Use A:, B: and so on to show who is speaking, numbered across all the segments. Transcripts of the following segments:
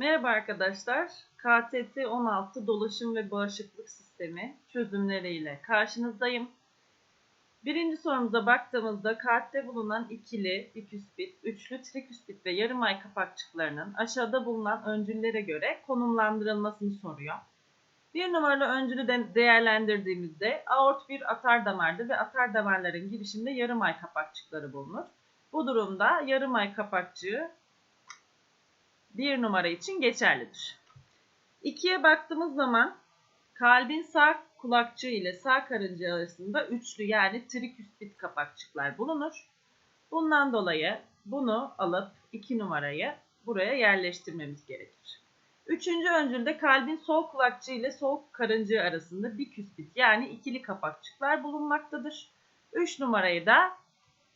A: Merhaba arkadaşlar. KTT 16 dolaşım ve bağışıklık sistemi çözümleriyle karşınızdayım. Birinci sorumuza baktığımızda kartte bulunan ikili, biküspit, üçlü triküspit ve yarım ay kapakçıklarının aşağıda bulunan öncüllere göre konumlandırılmasını soruyor. Bir numaralı öncülü de değerlendirdiğimizde aort bir atar damardı ve atar damarların girişinde yarım ay kapakçıkları bulunur. Bu durumda yarım ay kapakçığı bir numara için geçerlidir. İkiye baktığımız zaman kalbin sağ kulakçığı ile sağ karınca arasında üçlü yani triküspit kapakçıklar bulunur. Bundan dolayı bunu alıp iki numarayı buraya yerleştirmemiz gerekir. Üçüncü öncülde kalbin sol kulakçığı ile sol karıncığı arasında biküspit yani ikili kapakçıklar bulunmaktadır. Üç numarayı da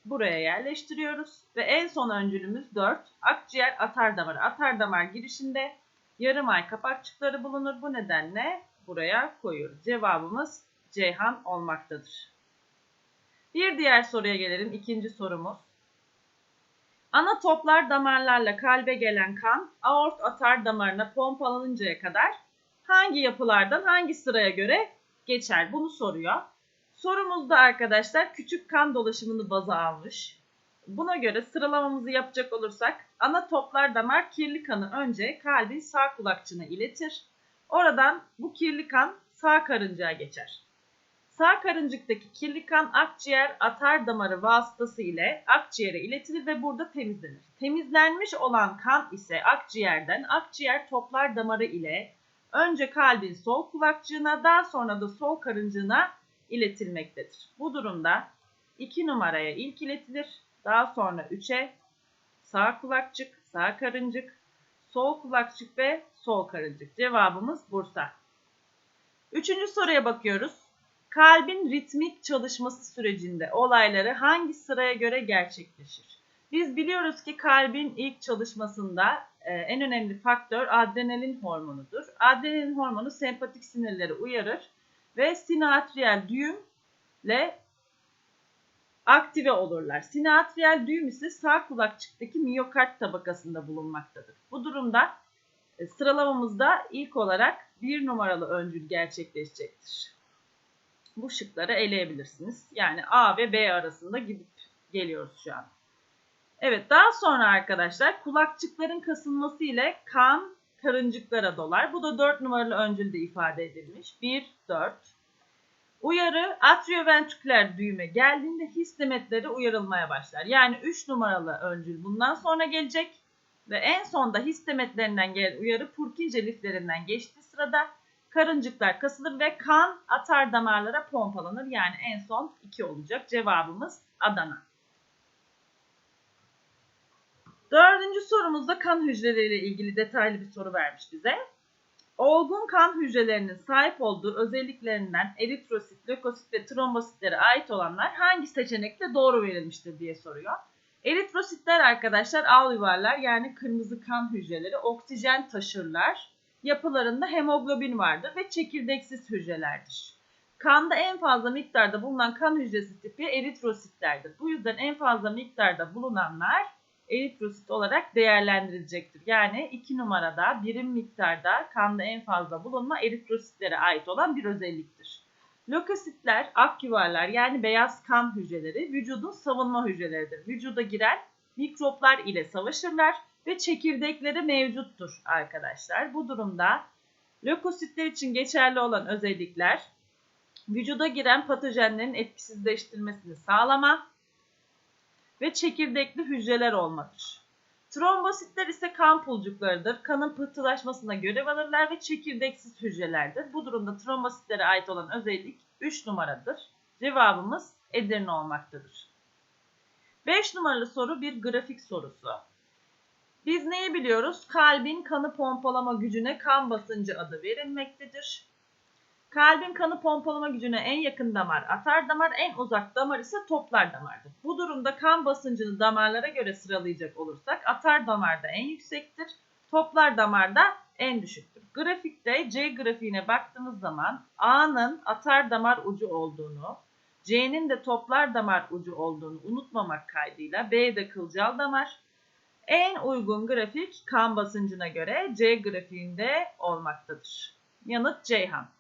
A: buraya yerleştiriyoruz. Ve en son öncülümüz 4. Akciğer atar damarı. Atar damar girişinde yarım ay kapakçıkları bulunur. Bu nedenle buraya koyuyoruz. Cevabımız Ceyhan olmaktadır. Bir diğer soruya gelelim. İkinci sorumuz. Ana toplar damarlarla kalbe gelen kan aort atar damarına pompalanıncaya kadar hangi yapılardan hangi sıraya göre geçer? Bunu soruyor. Sorumuzda arkadaşlar küçük kan dolaşımını baza almış. Buna göre sıralamamızı yapacak olursak ana toplar damar kirli kanı önce kalbin sağ kulakçığına iletir. Oradan bu kirli kan sağ karıncaya geçer. Sağ karıncıktaki kirli kan akciğer atar damarı vasıtası ile akciğere iletilir ve burada temizlenir. Temizlenmiş olan kan ise akciğerden akciğer toplar damarı ile önce kalbin sol kulakçığına daha sonra da sol karıncığına iletilmektedir. Bu durumda 2 numaraya ilk iletilir. Daha sonra 3'e sağ kulakçık, sağ karıncık, sol kulakçık ve sol karıncık. Cevabımız Bursa. Üçüncü soruya bakıyoruz. Kalbin ritmik çalışması sürecinde olayları hangi sıraya göre gerçekleşir? Biz biliyoruz ki kalbin ilk çalışmasında e, en önemli faktör adrenalin hormonudur. Adrenalin hormonu sempatik sinirleri uyarır ve sinatriyel düğümle aktive olurlar. Sinatriyel düğüm ise sağ kulakçıktaki miyokard tabakasında bulunmaktadır. Bu durumda e, sıralamamızda ilk olarak bir numaralı öncül gerçekleşecektir. Bu şıkları eleyebilirsiniz. Yani A ve B arasında gidip geliyoruz şu an. Evet daha sonra arkadaşlar kulakçıkların kasılması ile kan karıncıklara dolar. Bu da 4 numaralı öncülde ifade edilmiş. 1, 4. Uyarı atrioventriküler düğüme geldiğinde his demetleri uyarılmaya başlar. Yani 3 numaralı öncül bundan sonra gelecek. Ve en sonda his demetlerinden gelen uyarı Purkinje liflerinden geçtiği sırada karıncıklar kasılır ve kan atar damarlara pompalanır. Yani en son 2 olacak. Cevabımız Adana. Dördüncü sorumuzda kan hücreleriyle ilgili detaylı bir soru vermiş bize. Olgun kan hücrelerinin sahip olduğu özelliklerinden eritrosit, lökosit ve trombositlere ait olanlar hangi seçenekle doğru verilmiştir diye soruyor. Eritrositler arkadaşlar alüvarlar yani kırmızı kan hücreleri oksijen taşırlar. Yapılarında hemoglobin vardır ve çekirdeksiz hücrelerdir. Kanda en fazla miktarda bulunan kan hücresi tipi eritrositlerdir. Bu yüzden en fazla miktarda bulunanlar eritrosit olarak değerlendirilecektir. Yani 2 numarada birim miktarda kanda en fazla bulunma eritrositlere ait olan bir özelliktir. Lökositler, ak yuvarlar yani beyaz kan hücreleri vücudun savunma hücreleridir. Vücuda giren mikroplar ile savaşırlar ve çekirdekleri mevcuttur arkadaşlar. Bu durumda lökositler için geçerli olan özellikler vücuda giren patojenlerin etkisizleştirilmesini sağlama, ve çekirdekli hücreler olmadır. Trombositler ise kan pulcuklarıdır. Kanın pıhtılaşmasına görev alırlar ve çekirdeksiz hücrelerdir. Bu durumda trombositlere ait olan özellik 3 numaradır. Cevabımız Edirne olmaktadır. 5 numaralı soru bir grafik sorusu. Biz neyi biliyoruz? Kalbin kanı pompalama gücüne kan basıncı adı verilmektedir. Kalbin kanı pompalama gücüne en yakın damar atar damar, en uzak damar ise toplar damardır. Bu durumda kan basıncını damarlara göre sıralayacak olursak atar damarda en yüksektir, toplar damarda en düşüktür. Grafikte C grafiğine baktığımız zaman A'nın atar damar ucu olduğunu, C'nin de toplar damar ucu olduğunu unutmamak kaydıyla B'de kılcal damar, En uygun grafik kan basıncına göre C grafiğinde olmaktadır. Yanıt Ceyhan.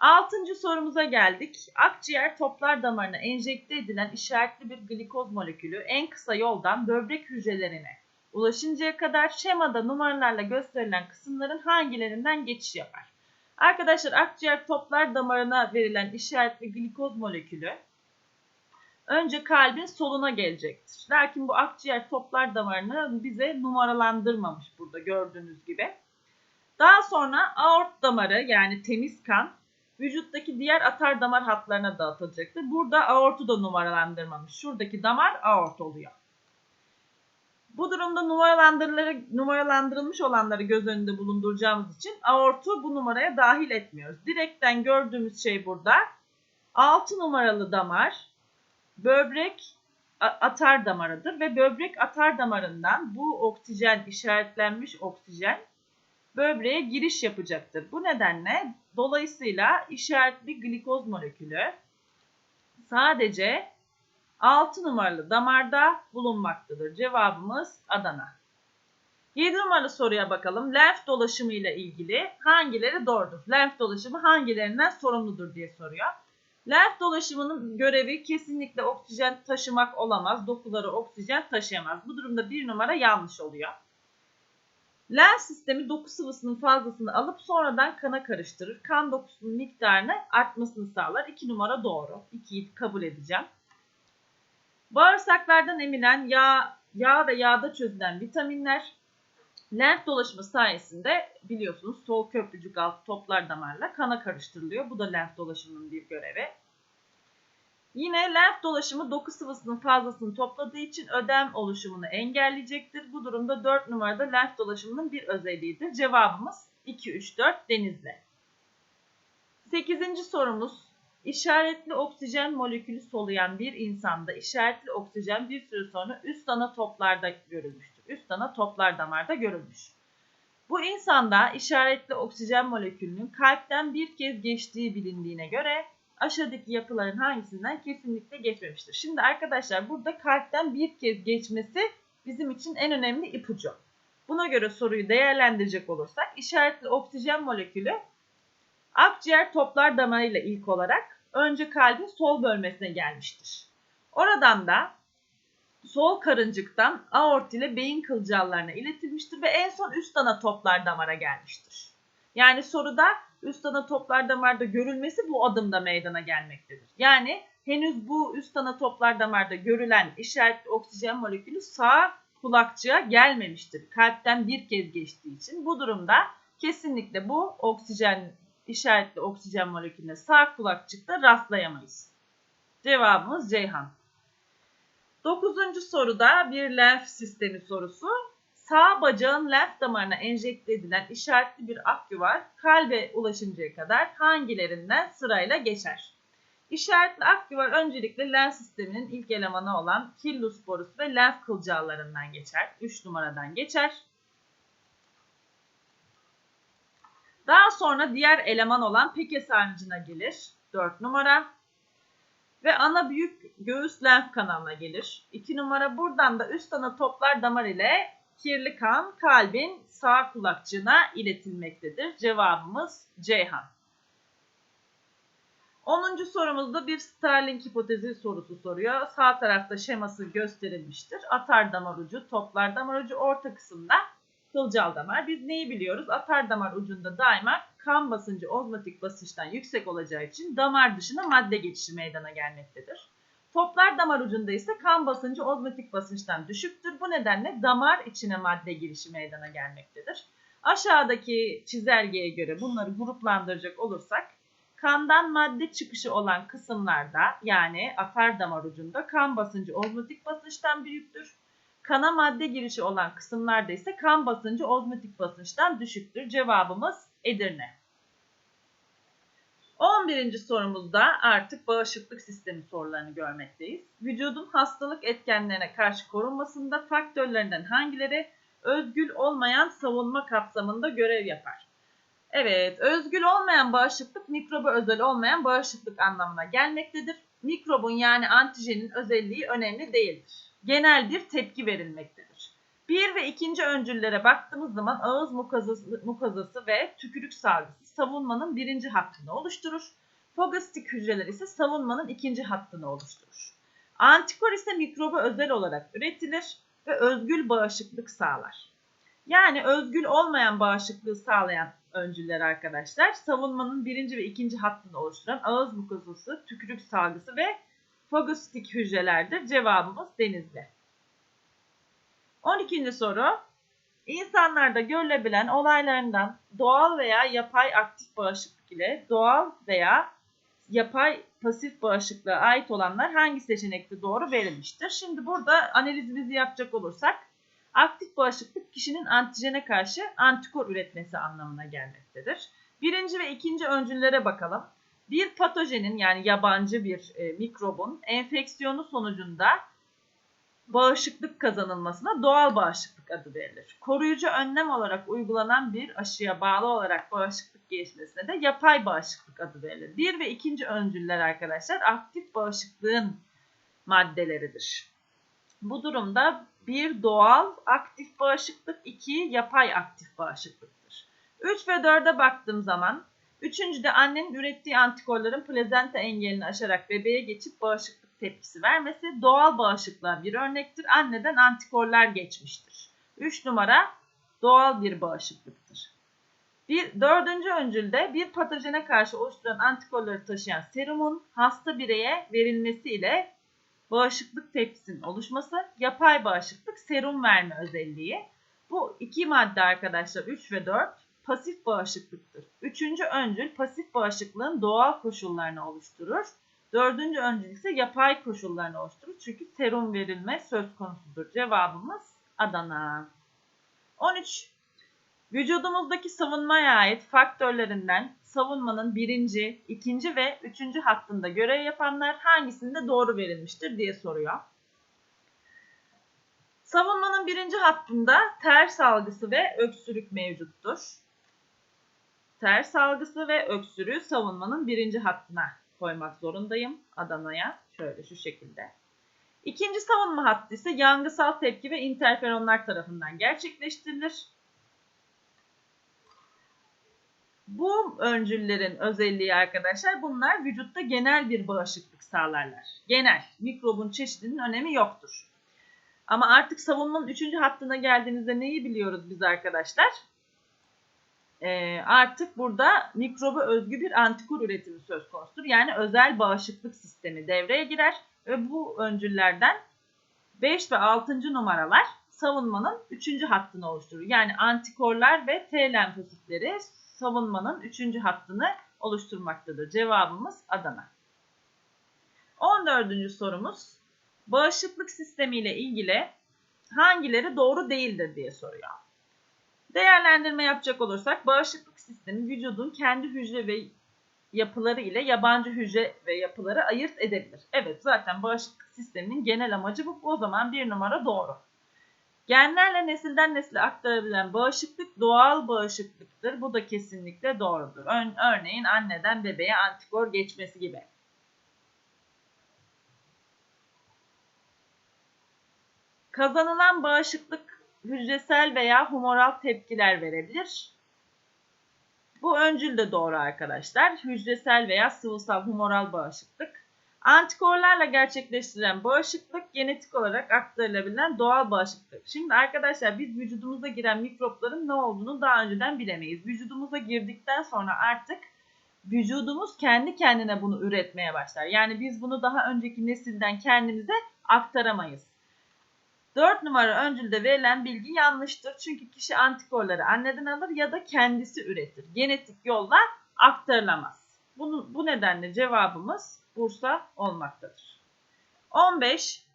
A: Altıncı sorumuza geldik. Akciğer toplar damarına enjekte edilen işaretli bir glikoz molekülü en kısa yoldan böbrek hücrelerine ulaşıncaya kadar şemada numaralarla gösterilen kısımların hangilerinden geçiş yapar? Arkadaşlar akciğer toplar damarına verilen işaretli glikoz molekülü önce kalbin soluna gelecektir. Lakin bu akciğer toplar damarını bize numaralandırmamış burada gördüğünüz gibi. Daha sonra aort damarı yani temiz kan vücuttaki diğer atar damar hatlarına dağıtılacaktır. Burada aortu da numaralandırmamış. Şuradaki damar aort oluyor. Bu durumda numaralandırılmış olanları göz önünde bulunduracağımız için aortu bu numaraya dahil etmiyoruz. Direkten gördüğümüz şey burada 6 numaralı damar böbrek atar damarıdır ve böbrek atar damarından bu oksijen işaretlenmiş oksijen böbreğe giriş yapacaktır. Bu nedenle dolayısıyla işaretli glikoz molekülü sadece 6 numaralı damarda bulunmaktadır. Cevabımız Adana. 7 numaralı soruya bakalım. Lenf dolaşımı ile ilgili hangileri doğrudur? Lenf dolaşımı hangilerinden sorumludur diye soruyor. Lenf dolaşımının görevi kesinlikle oksijen taşımak olamaz. Dokuları oksijen taşıyamaz. Bu durumda bir numara yanlış oluyor. Lenf sistemi doku sıvısının fazlasını alıp sonradan kana karıştırır. Kan dokusunun miktarını artmasını sağlar. 2 numara doğru. 2'yi kabul edeceğim. Bağırsaklardan emilen yağ, yağ ve yağda çözülen vitaminler lenf dolaşımı sayesinde biliyorsunuz sol köprücük altı toplar damarla kana karıştırılıyor. Bu da lenf dolaşımının bir görevi. Yine lenf dolaşımı doku sıvısının fazlasını topladığı için ödem oluşumunu engelleyecektir. Bu durumda 4 numarada lenf dolaşımının bir özelliğidir. Cevabımız 2, 3, 4 denizli. 8. sorumuz İşaretli oksijen molekülü soluyan bir insanda işaretli oksijen bir süre sonra üst ana toplarda görülmüştür. Üst ana toplar damarda görülmüş. Bu insanda işaretli oksijen molekülünün kalpten bir kez geçtiği bilindiğine göre aşağıdaki yapıların hangisinden kesinlikle geçmemiştir. Şimdi arkadaşlar burada kalpten bir kez geçmesi bizim için en önemli ipucu. Buna göre soruyu değerlendirecek olursak işaretli oksijen molekülü akciğer toplar damarıyla ilk olarak önce kalbin sol bölmesine gelmiştir. Oradan da sol karıncıktan aort ile beyin kılcallarına iletilmiştir ve en son üst ana toplar damara gelmiştir. Yani soruda üst ana toplar damarda görülmesi bu adımda meydana gelmektedir. Yani henüz bu üst ana toplar damarda görülen işaretli oksijen molekülü sağ kulakçığa gelmemiştir. Kalpten bir kez geçtiği için bu durumda kesinlikle bu oksijen işaretli oksijen molekülüne sağ kulakçıkta rastlayamayız. Cevabımız Ceyhan. Dokuzuncu soruda bir lenf sistemi sorusu. Sağ bacağın lenf damarına enjekte edilen işaretli bir akü var. Kalbe ulaşıncaya kadar hangilerinden sırayla geçer? İşaretli aküvar öncelikle lenf sisteminin ilk elemanı olan Killus borusu ve lenf kılcallarından geçer. 3 numaradan geçer. Daha sonra diğer eleman olan peke sarnıcına gelir. 4 numara. Ve ana büyük göğüs lenf kanalına gelir. 2 numara buradan da üst ana toplar damar ile kirli kan kalbin sağ kulakçığına iletilmektedir. Cevabımız Ceyhan. 10. sorumuzda bir Starling hipotezi sorusu soruyor. Sağ tarafta şeması gösterilmiştir. Atar damar ucu, toplar damar ucu, orta kısımda kılcal damar. Biz neyi biliyoruz? Atar damar ucunda daima kan basıncı ozmotik basınçtan yüksek olacağı için damar dışına madde geçişi meydana gelmektedir. Toplar damar ucunda ise kan basıncı ozmotik basınçtan düşüktür. Bu nedenle damar içine madde girişi meydana gelmektedir. Aşağıdaki çizelgeye göre bunları gruplandıracak olursak kandan madde çıkışı olan kısımlarda yani atar damar ucunda kan basıncı ozmotik basınçtan büyüktür. Kana madde girişi olan kısımlarda ise kan basıncı ozmotik basınçtan düşüktür. Cevabımız Edirne. 11. sorumuzda artık bağışıklık sistemi sorularını görmekteyiz. Vücudun hastalık etkenlerine karşı korunmasında faktörlerinden hangileri özgül olmayan savunma kapsamında görev yapar? Evet, özgül olmayan bağışıklık mikroba özel olmayan bağışıklık anlamına gelmektedir. Mikrobun yani antijenin özelliği önemli değildir. Genel bir tepki verilmektedir. Bir ve ikinci öncüllere baktığımız zaman ağız mukazası, mukazası ve tükürük salgısı savunmanın birinci hattını oluşturur. Fagastik hücreler ise savunmanın ikinci hattını oluşturur. Antikor ise mikroba özel olarak üretilir ve özgül bağışıklık sağlar. Yani özgül olmayan bağışıklığı sağlayan öncüller arkadaşlar savunmanın birinci ve ikinci hattını oluşturan ağız mukozası, tükürük salgısı ve fagostik hücrelerdir. Cevabımız denizli. 12. soru. İnsanlarda görülebilen olaylarından doğal veya yapay aktif bağışıklık ile doğal veya yapay pasif bağışıklığa ait olanlar hangi seçenekte doğru verilmiştir? Şimdi burada analizimizi yapacak olursak aktif bağışıklık kişinin antijene karşı antikor üretmesi anlamına gelmektedir. Birinci ve ikinci öncüllere bakalım. Bir patojenin yani yabancı bir e, mikrobun enfeksiyonu sonucunda bağışıklık kazanılmasına doğal bağışıklık adı verilir. Koruyucu önlem olarak uygulanan bir aşıya bağlı olarak bağışıklık gelişmesine de yapay bağışıklık adı verilir. Bir ve ikinci öncüller arkadaşlar aktif bağışıklığın maddeleridir. Bu durumda bir doğal aktif bağışıklık, iki yapay aktif bağışıklıktır. 3 ve 4'e baktığım zaman üçüncüde annenin ürettiği antikorların plazenta engelini aşarak bebeğe geçip bağışıklık tepkisi vermesi doğal bağışıklığa bir örnektir. Anneden antikorlar geçmiştir. 3 numara doğal bir bağışıklıktır. Bir, dördüncü öncülde bir patojene karşı oluşturan antikorları taşıyan serumun hasta bireye verilmesiyle bağışıklık tepkisinin oluşması, yapay bağışıklık serum verme özelliği. Bu iki madde arkadaşlar 3 ve 4 pasif bağışıklıktır. Üçüncü öncül pasif bağışıklığın doğal koşullarını oluşturur. Dördüncü öncül ise yapay koşullarını oluşturur. Çünkü serum verilme söz konusudur. Cevabımız Adana. 13. Vücudumuzdaki savunmaya ait faktörlerinden savunmanın birinci, ikinci ve üçüncü hattında görev yapanlar hangisinde doğru verilmiştir diye soruyor. Savunmanın birinci hattında ters algısı ve öksürük mevcuttur. Ters algısı ve öksürüğü savunmanın birinci hattına koymak zorundayım. Adana'ya şöyle şu şekilde. İkinci savunma hattı ise yangısal tepki ve interferonlar tarafından gerçekleştirilir. Bu öncüllerin özelliği arkadaşlar bunlar vücutta genel bir bağışıklık sağlarlar. Genel. Mikrobun çeşidinin önemi yoktur. Ama artık savunmanın üçüncü hattına geldiğinizde neyi biliyoruz biz arkadaşlar? Ee, artık burada mikroba özgü bir antikor üretimi söz konusudur. Yani özel bağışıklık sistemi devreye girer ve bu öncüllerden 5 ve 6. numaralar savunmanın 3. hattını oluşturur. Yani antikorlar ve T lenfositleri savunmanın 3. hattını oluşturmaktadır. Cevabımız Adana. 14. sorumuz bağışıklık sistemi ile ilgili hangileri doğru değildir diye soruyor. Değerlendirme yapacak olursak bağışıklık sistemi vücudun kendi hücre ve yapıları ile yabancı hücre ve yapıları ayırt edebilir. Evet zaten bağışıklık sisteminin genel amacı bu. O zaman bir numara doğru. Genlerle nesilden nesile aktarabilen bağışıklık doğal bağışıklıktır. Bu da kesinlikle doğrudur. Örneğin anneden bebeğe antikor geçmesi gibi. Kazanılan bağışıklık hücresel veya humoral tepkiler verebilir. Bu öncül de doğru arkadaşlar. Hücresel veya sıvısal humoral bağışıklık. Antikorlarla gerçekleştirilen bağışıklık genetik olarak aktarılabilen doğal bağışıklık. Şimdi arkadaşlar biz vücudumuza giren mikropların ne olduğunu daha önceden bilemeyiz. Vücudumuza girdikten sonra artık vücudumuz kendi kendine bunu üretmeye başlar. Yani biz bunu daha önceki nesilden kendimize aktaramayız. 4 numara öncülde verilen bilgi yanlıştır. Çünkü kişi antikorları anneden alır ya da kendisi üretir. Genetik yolla aktarılamaz. Bunu, bu nedenle cevabımız Bursa olmaktadır. 15.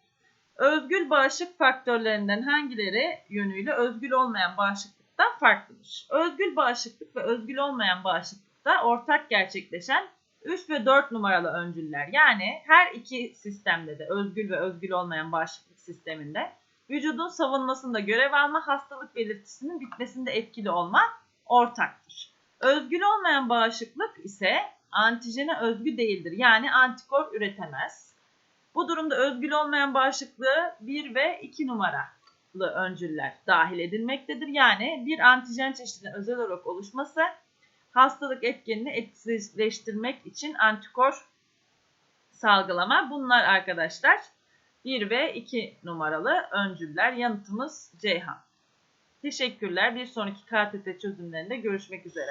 A: Özgül bağışık faktörlerinden hangileri yönüyle özgül olmayan bağışıklıktan farklıdır? Özgül bağışıklık ve özgül olmayan bağışıklıkta ortak gerçekleşen 3 ve 4 numaralı öncüller. Yani her iki sistemde de özgül ve özgül olmayan bağışıklık sisteminde vücudun savunmasında görev alma, hastalık belirtisinin bitmesinde etkili olma ortaktır. Özgül olmayan bağışıklık ise antijene özgü değildir. Yani antikor üretemez. Bu durumda özgül olmayan bağışıklığı 1 ve 2 numara öncüller dahil edilmektedir. Yani bir antijen çeşidinin özel olarak oluşması hastalık etkenini etkisizleştirmek için antikor salgılama. Bunlar arkadaşlar 1 ve 2 numaralı öncüller. Yanıtımız Ceyhan. Teşekkürler. Bir sonraki KTT çözümlerinde görüşmek üzere.